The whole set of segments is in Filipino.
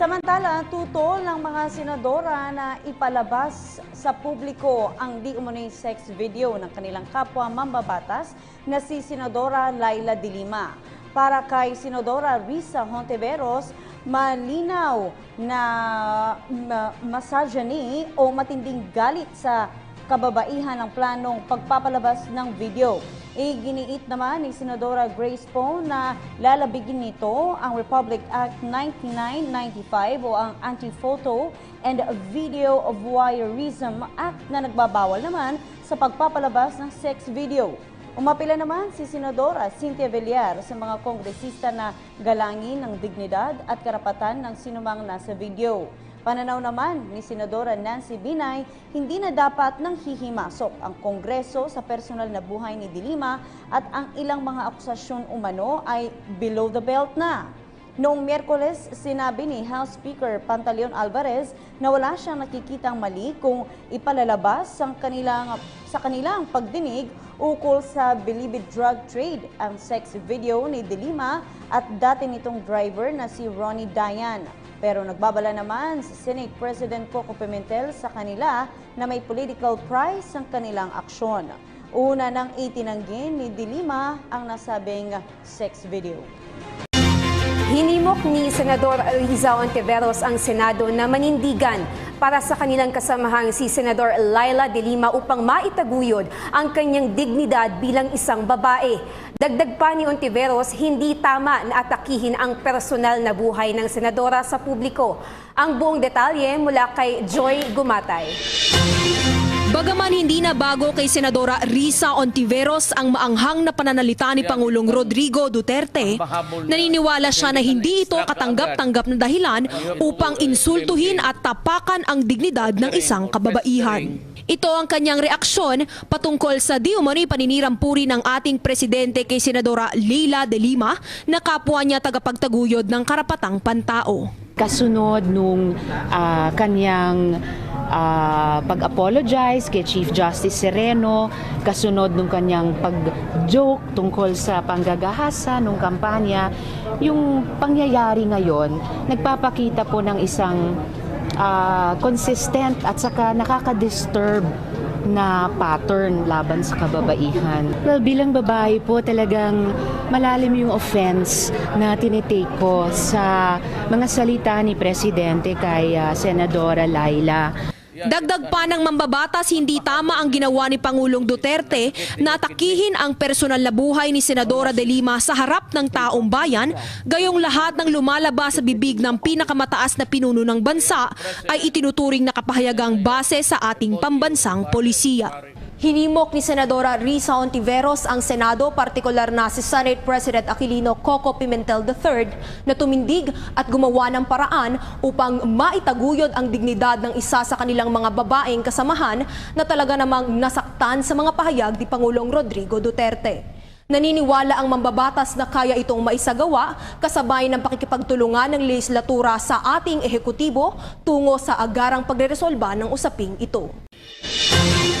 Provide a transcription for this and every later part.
Samantala, tutol ng mga senadora na ipalabas sa publiko ang di umano'y sex video ng kanilang kapwa mambabatas na si Senadora Laila de Lima. Para kay Senadora Risa Hontiveros, malinaw na masadyani o matinding galit sa kababaihan ng planong pagpapalabas ng video. Iginiit naman ni Senadora Grace Poe na lalabigin nito ang Republic Act 9995 o ang Anti-Photo and Video of Voyeurism Act na nagbabawal naman sa pagpapalabas ng sex video. Umapila naman si Senadora Cynthia Villar sa mga kongresista na galangin ng dignidad at karapatan ng sinumang nasa video. Pananaw naman ni Senadora Nancy Binay, hindi na dapat nang hihimasok ang Kongreso sa personal na buhay ni Dilima at ang ilang mga akusasyon umano ay below the belt na. Noong Miyerkules, sinabi ni House Speaker Pantaleon Alvarez na wala siyang nakikitang mali kung ipalalabas ang kanilang, sa kanilang pagdinig ukol sa believed drug trade ang sex video ni Delima at dati nitong driver na si Ronnie Dayan. Pero nagbabala naman si Senate President Coco Pimentel sa kanila na may political price ang kanilang aksyon. Una nang itinanggin ni Dilima ang nasabing sex video. Hinimok ni Senador Riza Ontiveros ang Senado na manindigan para sa kanilang kasamahang si Senador Laila de Lima upang maitaguyod ang kanyang dignidad bilang isang babae. Dagdag pa ni Ontiveros, hindi tama na atakihin ang personal na buhay ng senadora sa publiko. Ang buong detalye mula kay Joy Gumatay. Bagaman hindi na bago kay Senadora Risa Ontiveros ang maanghang na pananalita ni Pangulong Rodrigo Duterte, naniniwala siya na hindi ito katanggap-tanggap na dahilan upang insultuhin at tapakan ang dignidad ng isang kababaihan. Ito ang kanyang reaksyon patungkol sa di umano'y paninirampuri ng ating presidente kay Senadora Leila de Lima na kapwa niya tagapagtaguyod ng karapatang pantao. kasunod nung ah, kanyang ah, pag-apologize kay Chief Justice Sereno, kasunod nung kanyang pag-joke tungkol sa panggagahasa nung kampanya, yung pangyayari ngayon, nagpapakita po ng isang ah, consistent at saka nakaka-disturb na pattern laban sa kababaihan. Well, bilang babae po talagang malalim yung offense na tinitake ko sa mga salita ni Presidente kay ah, Senadora Laila. Dagdag pa ng mambabatas, hindi tama ang ginawa ni Pangulong Duterte na atakihin ang personal na buhay ni Senadora de Lima sa harap ng taong bayan, gayong lahat ng lumalabas sa bibig ng pinakamataas na pinuno ng bansa ay itinuturing na kapahayagang base sa ating pambansang polisiya. Hinimok ni Senadora Risa Ontiveros ang Senado, partikular na si Senate President Aquilino Coco Pimentel III na tumindig at gumawa ng paraan upang maitaguyod ang dignidad ng isa sa kanilang mga babaeng kasamahan na talaga namang nasaktan sa mga pahayag ni Pangulong Rodrigo Duterte. Naniniwala ang mambabatas na kaya itong maisagawa kasabay ng pakikipagtulungan ng legislatura sa ating ehekutibo tungo sa agarang pagreresolba ng usaping ito.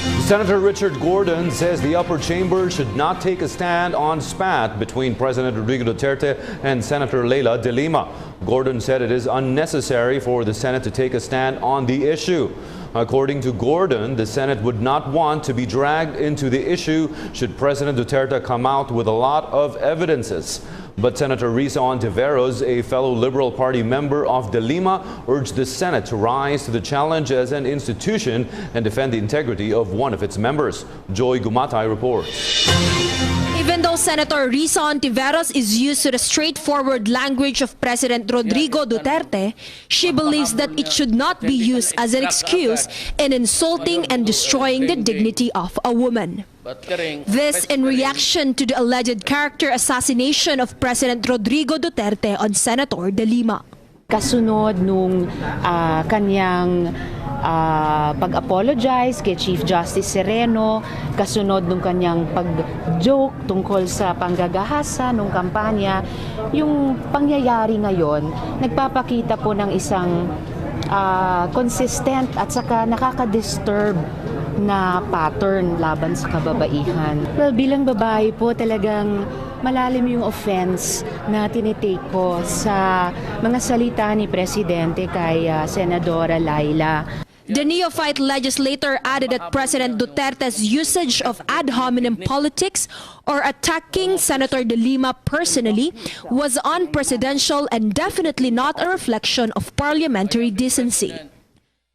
Senator Richard Gordon says the upper chamber should not take a stand on spat between President Rodrigo Duterte and Senator Leila de Lima. Gordon said it is unnecessary for the Senate to take a stand on the issue. According to Gordon, the Senate would not want to be dragged into the issue should President Duterte come out with a lot of evidences. But Senator Risa Ontiveros, a fellow Liberal Party member of De Lima, urged the Senate to rise to the challenge as an institution and defend the integrity of one of its members. Joy Gumatai reports. Even though Senator Risa Ontiveros is used to the straightforward language of President Rodrigo Duterte, she believes that it should not be used as an excuse in insulting and destroying the dignity of a woman. This in reaction to the alleged character assassination of President Rodrigo Duterte on Senator De Lima. Kasunod nung ah, kanyang ah, pag-apologize kay Chief Justice Sereno, kasunod nung kanyang pag-joke tungkol sa panggagahasa nung kampanya, yung pangyayari ngayon, nagpapakita po ng isang ah, consistent at saka nakaka-disturb na pattern laban sa kababaihan. Well, bilang babae po talagang malalim yung offense na tinitake ko sa mga salita ni Presidente kay ah, Senadora Laila. The neophyte legislator added that President Duterte's usage of ad hominem politics or attacking Senator De Lima personally was unpresidential and definitely not a reflection of parliamentary decency.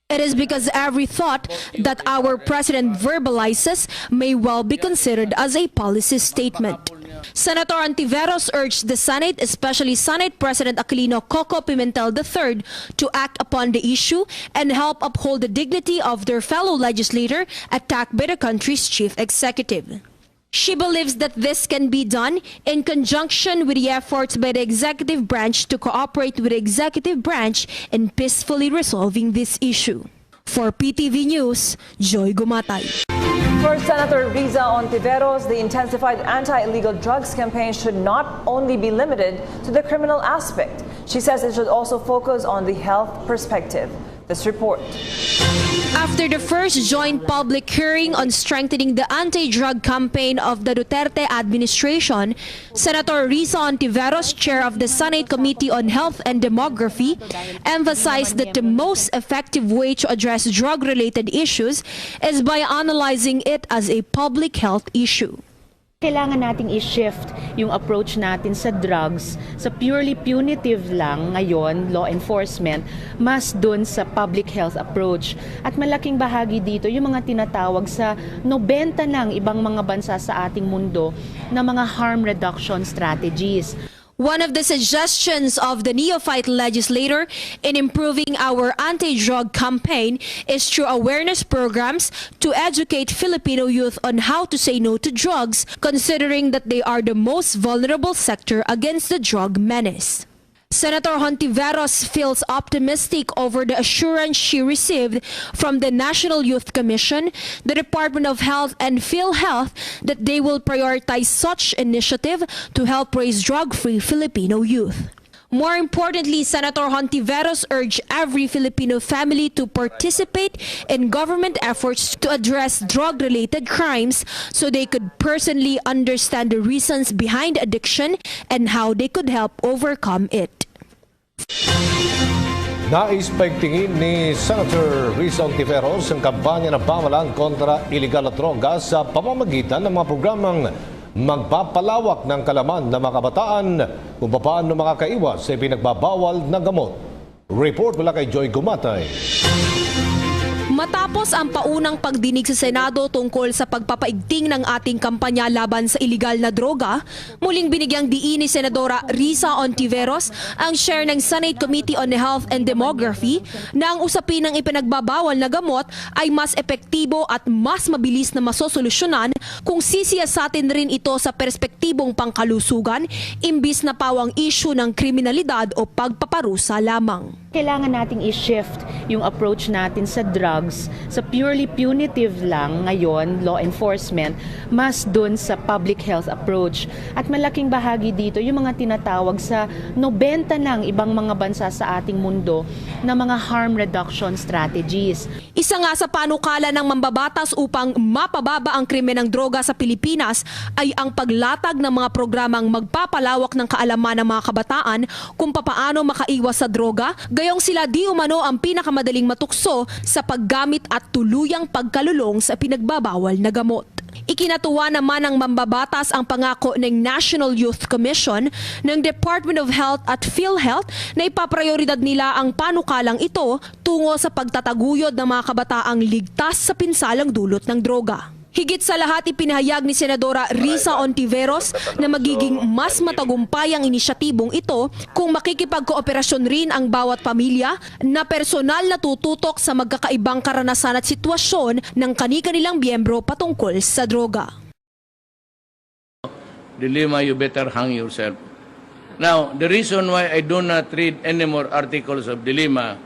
It is because every thought that our president verbalizes may well be considered as a policy statement. Senator Antiveros urged the Senate, especially Senate President Aquilino Coco Pimentel III, to act upon the issue and help uphold the dignity of their fellow legislator attacked by the country's chief executive. She believes that this can be done in conjunction with the efforts by the executive branch to cooperate with the executive branch in peacefully resolving this issue. For PTV News, Joy Gumatay. For Senator Riza Ontiveros, the intensified anti-illegal drugs campaign should not only be limited to the criminal aspect. She says it should also focus on the health perspective. This report. After the first joint public hearing on strengthening the anti-drug campaign of the Duterte administration, Senator Risa Ontiveros, chair of the Senate Committee on Health and Demography, emphasized that the most effective way to address drug-related issues is by analyzing it as a public health issue. Kailangan nating i-shift yung approach natin sa drugs sa purely punitive lang ngayon, law enforcement, mas dun sa public health approach. At malaking bahagi dito yung mga tinatawag sa 90 ng ibang mga bansa sa ating mundo na mga harm reduction strategies. One of the suggestions of the neophyte legislator in improving our anti-drug campaign is through awareness programs to educate Filipino youth on how to say no to drugs, considering that they are the most vulnerable sector against the drug menace. Senator Hontiveros feels optimistic over the assurance she received from the National Youth Commission, the Department of Health, and PhilHealth that they will prioritize such initiative to help raise drug-free Filipino youth. More importantly, Senator Hontiveros urged every Filipino family to participate in government efforts to address drug-related crimes so they could personally understand the reasons behind addiction and how they could help overcome it. Nais paigtingin ni Senator Rizal Tiveros ang kampanya ng pamalaan kontra iligal at droga sa pamamagitan ng mga programang magpapalawak ng kalaman ng mga kabataan kung paano makakaiwas sa pinagbabawal na gamot. Report mula kay Joy Gumatay. Matapos ang paunang pagdinig sa Senado tungkol sa pagpapaigting ng ating kampanya laban sa iligal na droga, muling binigyang diin ni Senadora Risa Ontiveros, ang chair ng Senate Committee on Health and Demography, na ang usapin ng ipinagbabawal na gamot ay mas epektibo at mas mabilis na masosolusyonan kung sisiyasatin rin ito sa perspektibong pangkalusugan imbis na pawang issue ng kriminalidad o pagpaparusa lamang. Kailangan nating i-shift yung approach natin sa drugs sa purely punitive lang ngayon, law enforcement, mas dun sa public health approach. At malaking bahagi dito yung mga tinatawag sa 90 ng ibang mga bansa sa ating mundo na mga harm reduction strategies. Isa nga sa panukala ng mambabatas upang mapababa ang krimen ng droga sa Pilipinas ay ang paglatag ng mga programang magpapalawak ng kaalaman ng mga kabataan kung papaano makaiwas sa droga, gayong sila di umano ang pinakamadaling matukso sa paggamit at tuluyang pagkalulong sa pinagbabawal na gamot. Ikinatuwa naman ng mambabatas ang pangako ng National Youth Commission ng Department of Health at PhilHealth na ipaprioridad nila ang panukalang ito tungo sa pagtataguyod ng mga kabataang ligtas sa pinsalang dulot ng droga. Higit sa lahat ipinahayag ni Senadora Risa Ontiveros na magiging mas matagumpay ang inisyatibong ito kung makikipagkooperasyon rin ang bawat pamilya na personal na tututok sa magkakaibang karanasan at sitwasyon ng kani-kanilang miyembro patungkol sa droga. dilemma, you better hang yourself. Now, the reason why I do not read any more articles of dilemma,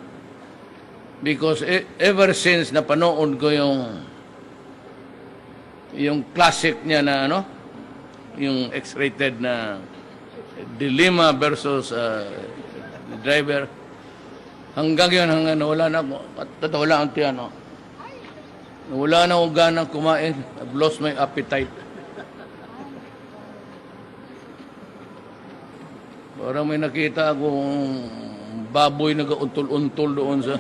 because e- ever since napanood ko yung yung classic niya na ano, yung X-rated na dilemma versus uh, driver, hanggang yun, hanggang nawala na ako, at totoo lang ang tiyan, no? Wala na akong ganang kumain. I've lost my appetite. Parang may nakita akong baboy nag-untol-untol doon sa...